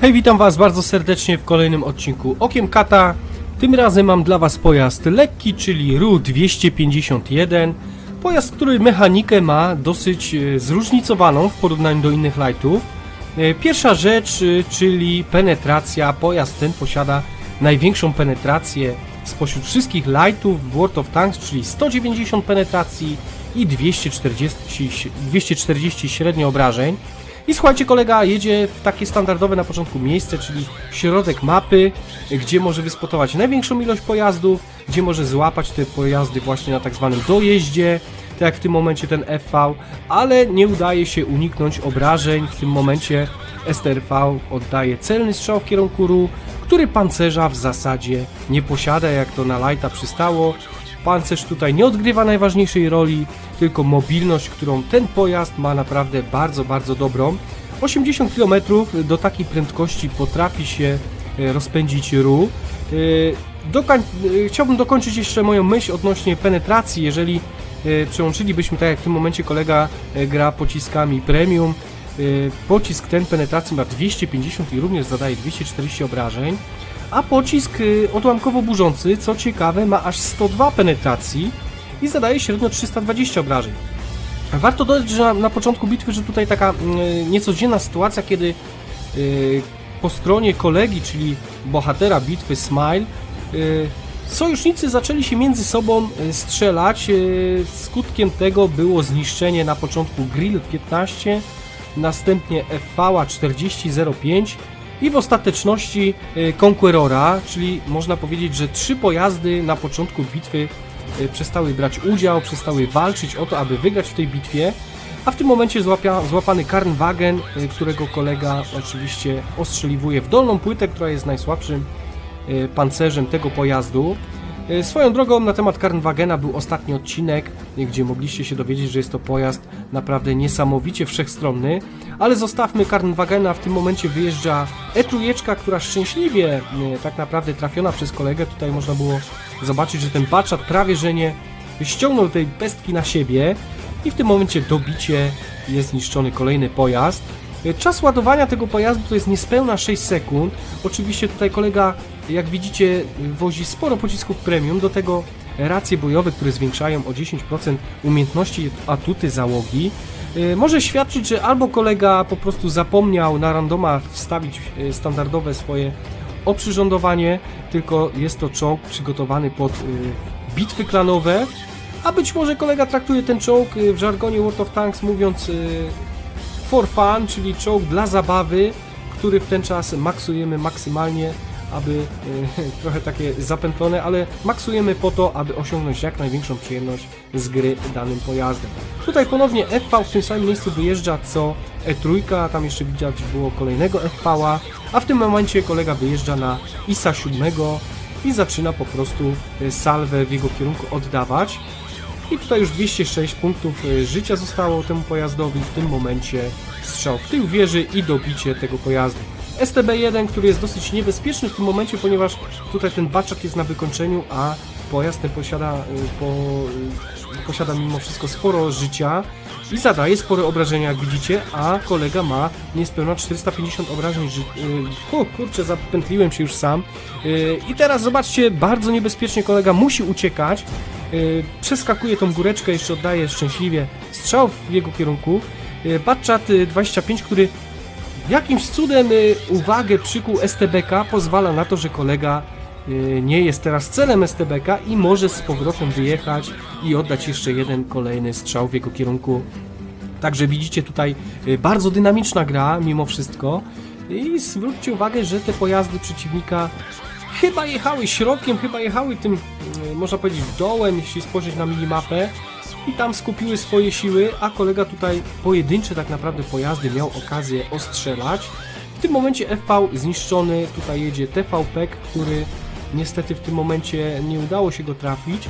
Hej, witam Was bardzo serdecznie w kolejnym odcinku Okiem Kata. Tym razem mam dla Was pojazd lekki, czyli RU 251. Pojazd, który mechanikę ma dosyć e, zróżnicowaną w porównaniu do innych lightów. E, Pierwsza rzecz, e, czyli penetracja. Pojazd ten posiada największą penetrację spośród wszystkich lightów w World of Tanks, czyli 190 penetracji i 240, 240 średnio obrażeń. I słuchajcie, kolega jedzie w takie standardowe na początku miejsce, czyli środek mapy, gdzie może wyspotować największą ilość pojazdów, gdzie może złapać te pojazdy właśnie na tak zwanym dojeździe, tak jak w tym momencie ten FV, ale nie udaje się uniknąć obrażeń. W tym momencie STRV oddaje celny strzał w kierunku RU, który pancerza w zasadzie nie posiada, jak to na lighta przystało. Pancerz tutaj nie odgrywa najważniejszej roli, tylko mobilność, którą ten pojazd ma naprawdę bardzo, bardzo dobrą. 80 km do takiej prędkości potrafi się e, rozpędzić RU. E, e, Chciałbym dokończyć jeszcze moją myśl odnośnie penetracji, jeżeli przełączylibyśmy, tak jak w tym momencie kolega gra pociskami premium, pocisk ten penetracji ma 250 i również zadaje 240 obrażeń, a pocisk y, odłamkowo burzący, co ciekawe, ma aż 102 penetracji i zadaje średnio 320 obrażeń. Warto dodać, że na, na początku bitwy, że tutaj taka y, niecodzienna sytuacja, kiedy y, po stronie kolegi, czyli bohatera bitwy Smile, y, sojusznicy zaczęli się między sobą strzelać. Skutkiem tego było zniszczenie na początku Grill 15, następnie FV 4005 i w ostateczności y, Conquerora, czyli można powiedzieć, że trzy pojazdy na początku bitwy y, przestały brać udział, przestały walczyć o to, aby wygrać w tej bitwie. A w tym momencie złapia, złapany Karnwagen, y, którego kolega oczywiście ostrzeliwuje w dolną płytę, która jest najsłabszym pancerzem tego pojazdu. Y, Swoją drogą na temat Karnwagena był ostatni odcinek, gdzie mogliście się dowiedzieć, że jest to pojazd naprawdę niesamowicie wszechstronny, ale zostawmy Karnwagena, w tym momencie wyjeżdża E3, która szczęśliwie y, tak naprawdę trafiona przez kolegę, tutaj można było zobaczyć, że ten baczat prawie że nie ściągnął tej pestki na siebie i w tym momencie dobicie jest zniszczony kolejny pojazd. Y, Czas ładowania tego pojazdu to jest niespełna 6 sekund. Oczywiście tutaj kolega, jak widzicie, y, wozi sporo pocisków premium, do tego racje bojowe, które zwiększają o 10% umiejętności i atuty załogi. Y, Może świadczyć, że albo kolega po prostu zapomniał na randoma wstawić standardowe swoje oprzyrządowanie, tylko jest to czołg przygotowany pod bitwy klanowe, a być może kolega traktuje ten czołg w żargonie World of Tanks mówiąc for fun, czyli czołg dla zabawy, który w ten czas maksujemy maksymalnie, aby y, trochę takie zapętlone, ale maksujemy po to, aby osiągnąć jak największą przyjemność z gry danym pojazdem. Tutaj ponownie FV w tym samym miejscu wyjeżdża co E3, a tam jeszcze widać było kolejnego FV-a, a w tym momencie kolega wyjeżdża na ISA 7 i zaczyna po prostu y, salwę w jego kierunku oddawać. I tutaj już 206 punktów y, życia zostało temu pojazdowi. W tym momencie strzał w tył wieży i dobicie tego pojazdu. STB-1, który jest dosyć niebezpieczny w tym momencie, ponieważ tutaj ten baczak jest na wykończeniu, a pojazd ten posiada, y, po, y, posiada mimo wszystko sporo życia i zadaje spore obrażenia, jak widzicie, a kolega ma niespełna 450 obrażeń ży... y, O kurczę, zapętliłem się już sam. I teraz zobaczcie, bardzo niebezpiecznie kolega musi uciekać. Y, Przeskakuje tą góreczkę, jeszcze oddaje szczęśliwie strzał w jego kierunku. Y, Batchat y, 25, który jakimś cudem y, uwagę przykuł STBK, pozwala na to, że kolega y, nie jest teraz celem STBK i może z powrotem wyjechać i oddać jeszcze jeden kolejny strzał w jego kierunku. Także widzicie tutaj y, bardzo dynamiczna gra mimo wszystko i zwróćcie uwagę, że te pojazdy przeciwnika chyba jechały środkiem, chyba jechały tym, y, można powiedzieć, dołem, jeśli spojrzeć na minimapę i tam skupiły swoje siły, a kolega tutaj pojedyncze tak naprawdę pojazdy miał okazję ostrzelać. W tym momencie FV zniszczony, tutaj jedzie TVP, który niestety w tym momencie nie udało się go trafić,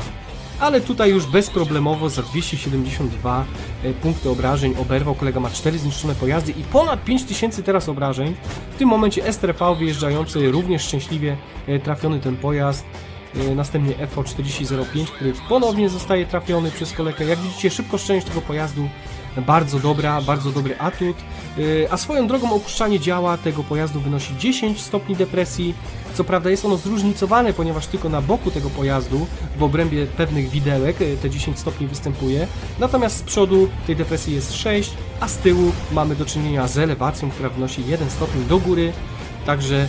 ale tutaj już bezproblemowo za 272 e, punkty obrażeń oberwał. Kolega ma 4 zniszczone pojazdy i ponad 5000 teraz obrażeń. W tym momencie STRV wyjeżdżający również szczęśliwie e, trafiony ten pojazd. E, Następnie FV4005, który ponownie zostaje trafiony przez kolegę. Jak widzicie, szybko szczęść tego pojazdu bardzo dobra, bardzo dobry atut. Yy, A swoją drogą opuszczanie działa tego pojazdu wynosi 10 stopni depresji. Co prawda jest ono zróżnicowane, ponieważ tylko na boku tego pojazdu, w obrębie pewnych widełek, yy, te 10 stopni występuje. Natomiast z przodu tej depresji jest 6, a z tyłu mamy do czynienia z elewacją, która wynosi 1 stopień do góry. Także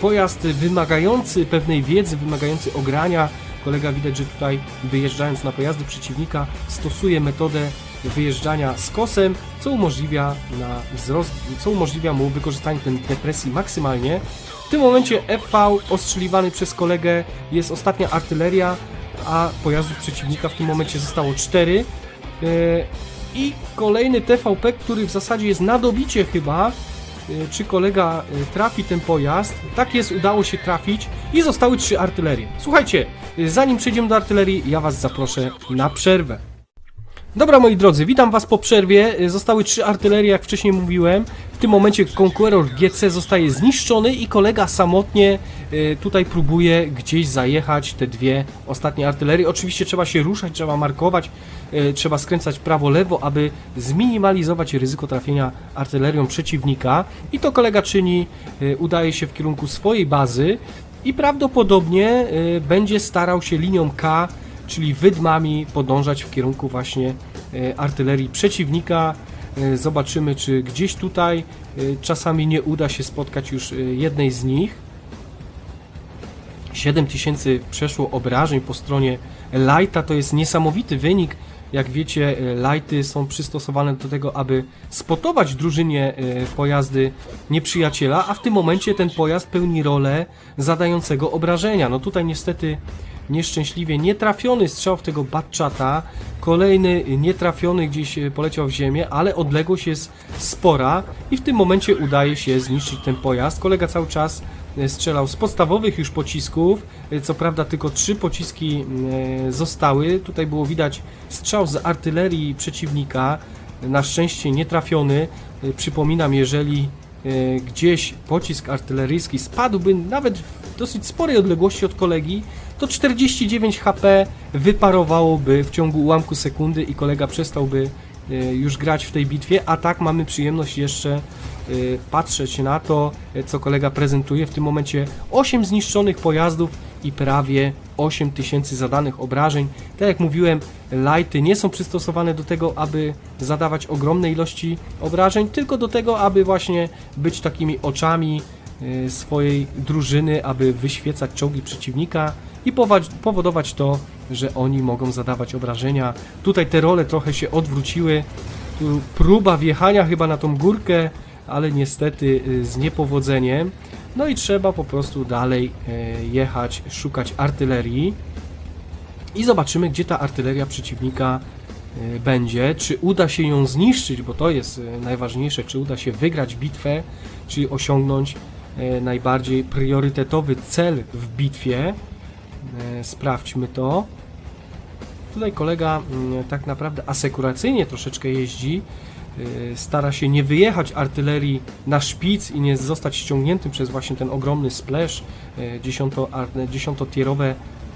pojazd wymagający pewnej wiedzy, wymagający ogrania. Kolega widać, że tutaj wyjeżdżając na pojazdy przeciwnika stosuje metodę wyjeżdżania z kosem, co umożliwia, na wzrost, co umożliwia mu wykorzystanie tej depresji maksymalnie. W tym momencie FV ostrzeliwany przez kolegę jest ostatnia artyleria, a pojazdów przeciwnika w tym momencie zostało 4. I kolejny TVP, który w zasadzie jest na dobicie chyba, czy kolega y, trafi ten pojazd. Tak jest, udało się trafić i zostały trzy artylerie. Słuchajcie, y, zanim przejdziemy do artylerii, ja was zaproszę na przerwę. Dobra moi drodzy, witam was po przerwie. Zostały trzy artylerie, jak wcześniej mówiłem. Tym momencie Conqueror GC zostaje zniszczony i kolega samotnie y, tutaj próbuje gdzieś zajechać te dwie ostatnie artylerie. Oczywiście trzeba się ruszać, trzeba markować, y, trzeba skręcać prawo-lewo, aby zminimalizować ryzyko trafienia artylerią przeciwnika. I to kolega czyni, y, udaje się w kierunku swojej bazy i prawdopodobnie będzie starał się linią K czyli wydmami podążać w kierunku właśnie e, artylerii przeciwnika. E, Zobaczymy, czy gdzieś tutaj e, czasami nie uda się spotkać już e, jednej z nich. 7000 przeszło obrażeń po stronie Lighta, to jest niesamowity wynik. Jak wiecie, e, Lighty są przystosowane do tego, aby spotować drużynie e, pojazdy nieprzyjaciela, a w tym momencie ten pojazd pełni rolę zadającego obrażenia. No tutaj niestety nieszczęśliwie nietrafiony strzał w tego Batchata, kolejny nietrafiony gdzieś e, poleciał w ziemię, ale odległość jest spora i w tym momencie udaje się zniszczyć ten pojazd. Kolega cały czas strzelał z podstawowych już pocisków, e, co prawda tylko trzy pociski e, zostały. Tutaj było widać strzał z artylerii przeciwnika, na szczęście nietrafiony. E, Przypominam, jeżeli e, gdzieś pocisk artyleryjski spadłby nawet w dosyć sporej odległości od kolegi, to 49 HP wyparowałoby w ciągu ułamku sekundy i kolega przestałby e, już grać w tej bitwie, a tak mamy przyjemność jeszcze e, patrzeć na to, co kolega prezentuje. W tym momencie 8 zniszczonych pojazdów i prawie 8000 zadanych obrażeń. Tak jak mówiłem, lighty nie są przystosowane do tego, aby zadawać ogromne ilości obrażeń, tylko do tego, aby właśnie być takimi oczami e, swojej drużyny, aby wyświecać czołgi przeciwnika i powodować to, że oni mogą zadawać obrażenia. Tutaj te role trochę się odwróciły. Tu próba wjechania chyba na tą górkę, ale niestety y, z niepowodzeniem. No i trzeba po prostu dalej e, jechać, szukać artylerii i zobaczymy, gdzie ta artyleria przeciwnika e, będzie. Czy uda się ją zniszczyć, bo to jest e, najważniejsze, czy uda się wygrać bitwę, czyli osiągnąć najbardziej priorytetowy cel w bitwie. E, Sprawdźmy to. Tutaj kolega mm, tak naprawdę asekuracyjnie troszeczkę jeździ. e, Stara się nie wyjechać artylerii na szpic i nie zostać ściągniętym przez właśnie ten ogromny splash. E, dziesiątotierowe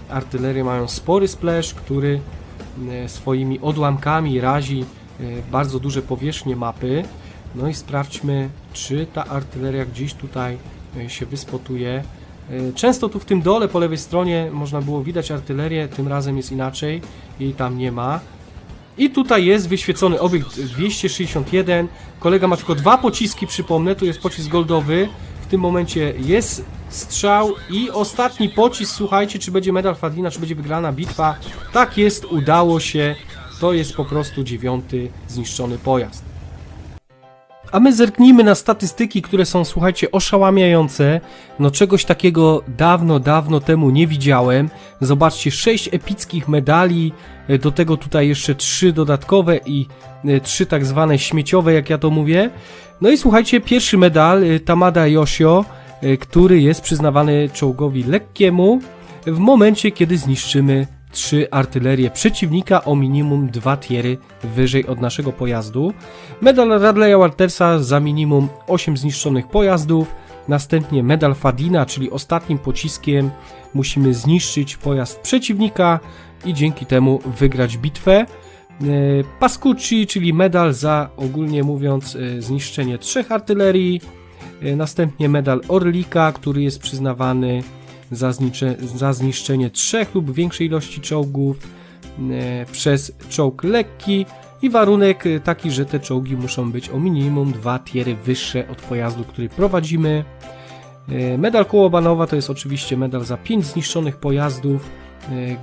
artylerie mają spory splash, który swoimi odłamkami razi bardzo duże powierzchnie mapy. No i sprawdźmy, czy ta artyleria gdzieś tutaj się wyspotuje. E, Często tu w tym dole po lewej stronie można było widać artylerię, tym razem jest inaczej, jej tam nie ma. I tutaj jest wyświecony obiekt 261. Kolega ma tylko dwa pociski, przypomnę, tu jest pocisk goldowy. W tym momencie jest strzał i ostatni pocisk, słuchajcie, czy będzie medal Fadina, czy będzie wygrana bitwa. Tak jest, udało się. To jest po prostu dziewiąty zniszczony pojazd. A my zerknijmy na statystyki, które są, słuchajcie, oszałamiające. No czegoś takiego dawno, dawno temu nie widziałem. Zobaczcie, 6 epickich medali, e, do tego tutaj jeszcze 3 dodatkowe i 3 tak zwane śmieciowe, jak ja to mówię. No i słuchajcie, pierwszy medal e, Tamada Yoshio, e, który jest przyznawany czołgowi lekkiemu w momencie, kiedy zniszczymy trzy artylerie przeciwnika o minimum dwa tiery wyżej od naszego pojazdu. Medal Radleya Waltersa za minimum 8 zniszczonych pojazdów. Następnie medal Fadina, czyli ostatnim pociskiem musimy zniszczyć pojazd przeciwnika i dzięki temu wygrać bitwę. Pascucci, czyli medal za ogólnie mówiąc e, zniszczenie trzech artylerii. E, Następnie medal Orlika, który jest przyznawany za, za zniszczenie trzech lub większej ilości czołgów e, przez czołg lekki i warunek e, taki, że te czołgi muszą być o minimum dwa tiery wyższe od pojazdu, który prowadzimy. E, Medal Kołobanowa to jest oczywiście medal za 5 zniszczonych pojazdów,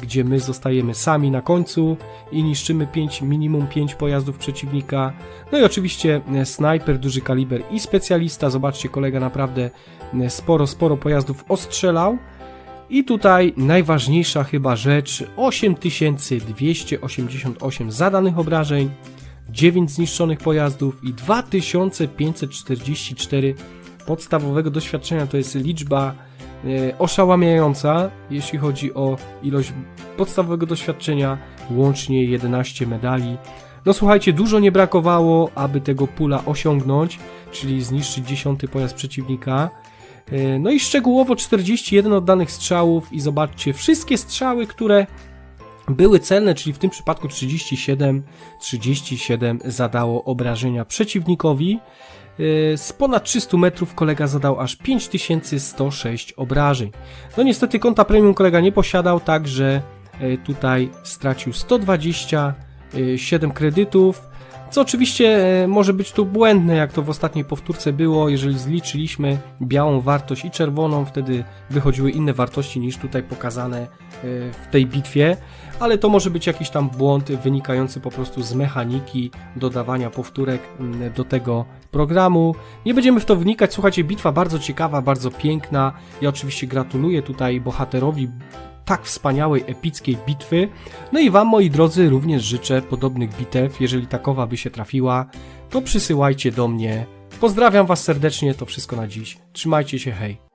gdzie my zostajemy sami na końcu i niszczymy 5, minimum 5 pojazdów przeciwnika. No i oczywiście e, snajper, duży kaliber i specjalista. Zobaczcie, kolega naprawdę e, sporo, sporo pojazdów ostrzelał. I tutaj najważniejsza chyba rzecz, 8288 zadanych obrażeń, 9 zniszczonych pojazdów i 2544 podstawowego doświadczenia. To jest liczba oszałamiająca, jeśli chodzi o ilość podstawowego doświadczenia, łącznie 11 medali. No słuchajcie, dużo nie brakowało, aby tego pula osiągnąć, czyli zniszczyć 10 pojazd przeciwnika. E, No i szczegółowo 41 oddanych strzałów i zobaczcie, wszystkie strzały, które były celne, czyli w tym przypadku 37, 37 zadało obrażenia przeciwnikowi. E, Z ponad 300 metrów kolega zadał aż 5106 obrażeń. No niestety konta premium kolega nie posiadał, także e, tutaj stracił 127 kredytów. Co oczywiście e, może być tu błędne, jak to w ostatniej powtórce było, jeżeli zliczyliśmy białą wartość i czerwoną, wtedy wychodziły inne wartości niż tutaj pokazane e, w tej bitwie, ale to może być jakiś tam błąd wynikający po prostu z mechaniki dodawania powtórek mm, do tego programu. Nie będziemy w to wnikać, słuchajcie, bitwa bardzo ciekawa, bardzo piękna. Ja oczywiście gratuluję tutaj bohaterowi tak wspaniałej, epickiej bitwy. No i Wam, moi drodzy, również życzę podobnych bitew. Jeżeli takowa by się trafiła, to przysyłajcie do mnie. Pozdrawiam Was serdecznie, to wszystko na dziś. Trzymajcie się, hej.